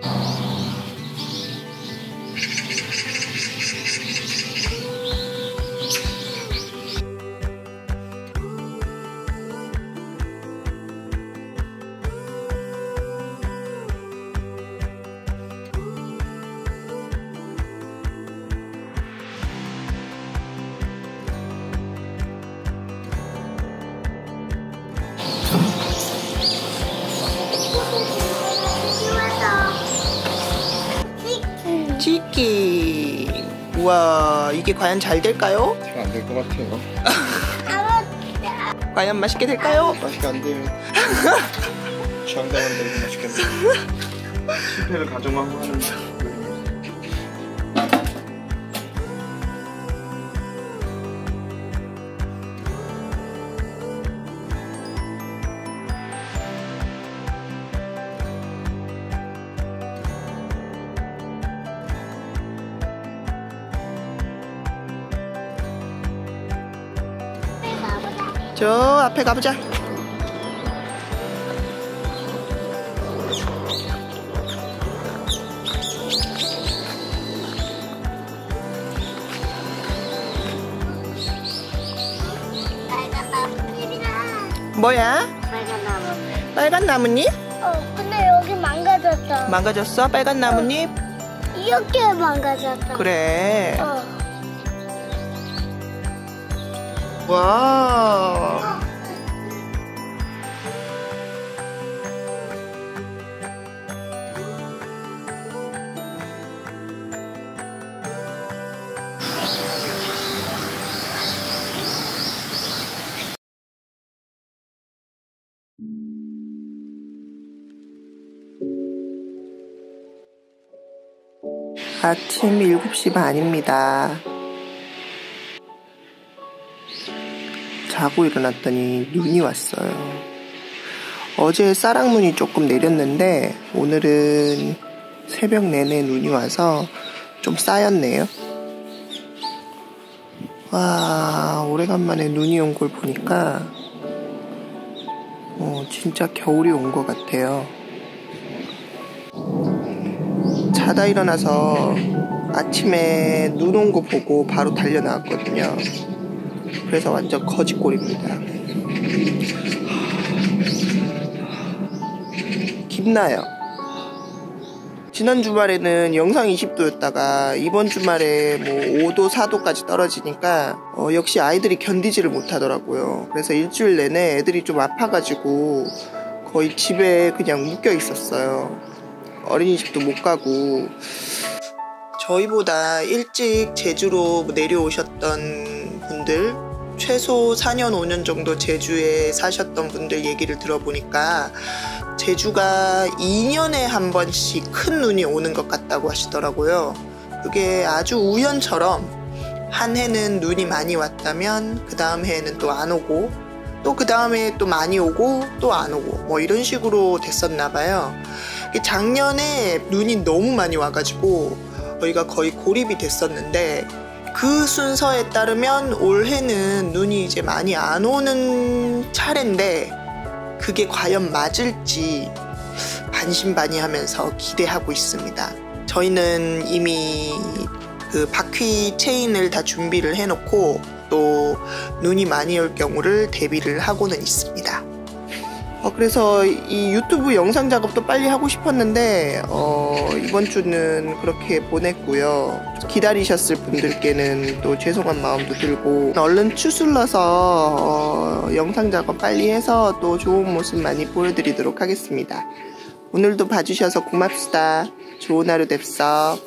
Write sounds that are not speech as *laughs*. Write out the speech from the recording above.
Bye. 치킨. 우와, 이게 과연 잘 될까요? 잘 안 될 것 같아요. 과연 맛있게 될까요? 맛있게 안 돼요. *laughs* 장담한데 맛있게 안 돼요. *laughs* 실패를 가정하고 하는 요 저 앞에 가보자. 뭐야? 빨간 나뭇잎. 빨간 나뭇잎? 어, 근데 여기 망가졌어. 망가졌어? 빨간 나뭇잎? 이렇게 망가졌어. 그래. 어. 와. 아침 7시 반입니다. 자고 일어났더니 눈이 왔어요. 어제 쌀랑눈이 조금 내렸는데 오늘은 새벽 내내 눈이 와서 좀 쌓였네요. 와, 오래간만에 눈이 온 걸 보니까 어, 진짜 겨울이 온 것 같아요. 자다 일어나서 아침에 눈 온 거 보고 바로 달려 나왔거든요. 그래서 완전 거짓골입니다. 깊나요? 지난 주말에는 영상 20도였다가 이번 주말에 뭐 5도, 4도까지 떨어지니까 어, 역시 아이들이 견디지를 못하더라고요. 그래서 일주일 내내 애들이 좀 아파가지고 거의 집에 그냥 묶여 있었어요. 어린이집도 못 가고 저희보다 일찍 제주로 내려오셨던 분들 최소 4년 5년 정도 제주에 사셨던 분들 얘기를 들어보니까 제주가 2년에 한 번씩 큰 눈이 오는 것 같다고 하시더라고요. 그게 아주 우연처럼 한 해는 눈이 많이 왔다면 그 다음 해에는 또 안 오고 또 그 다음에 또 많이 오고 또 안 오고 뭐 이런 식으로 됐었나 봐요. 작년에 눈이 너무 많이 와가지고 저희가 거의 고립이 됐었는데 그 순서에 따르면 올해는 눈이 이제 많이 안 오는 차례인데 그게 과연 맞을지 반신반의하면서 기대하고 있습니다. 저희는 이미 그 바퀴 체인을 다 준비를 해놓고 또 눈이 많이 올 경우를 대비를 하고는 있습니다. 어, 그래서 이 유튜브 영상 작업도 빨리 하고 싶었는데 어, 이번 주는 그렇게 보냈고요. 기다리셨을 분들께는 또 죄송한 마음도 들고 얼른 추슬러서 어, 영상 작업 빨리 해서 또 좋은 모습 많이 보여드리도록 하겠습니다. 오늘도 봐주셔서 고맙습니다. 좋은 하루 됩서.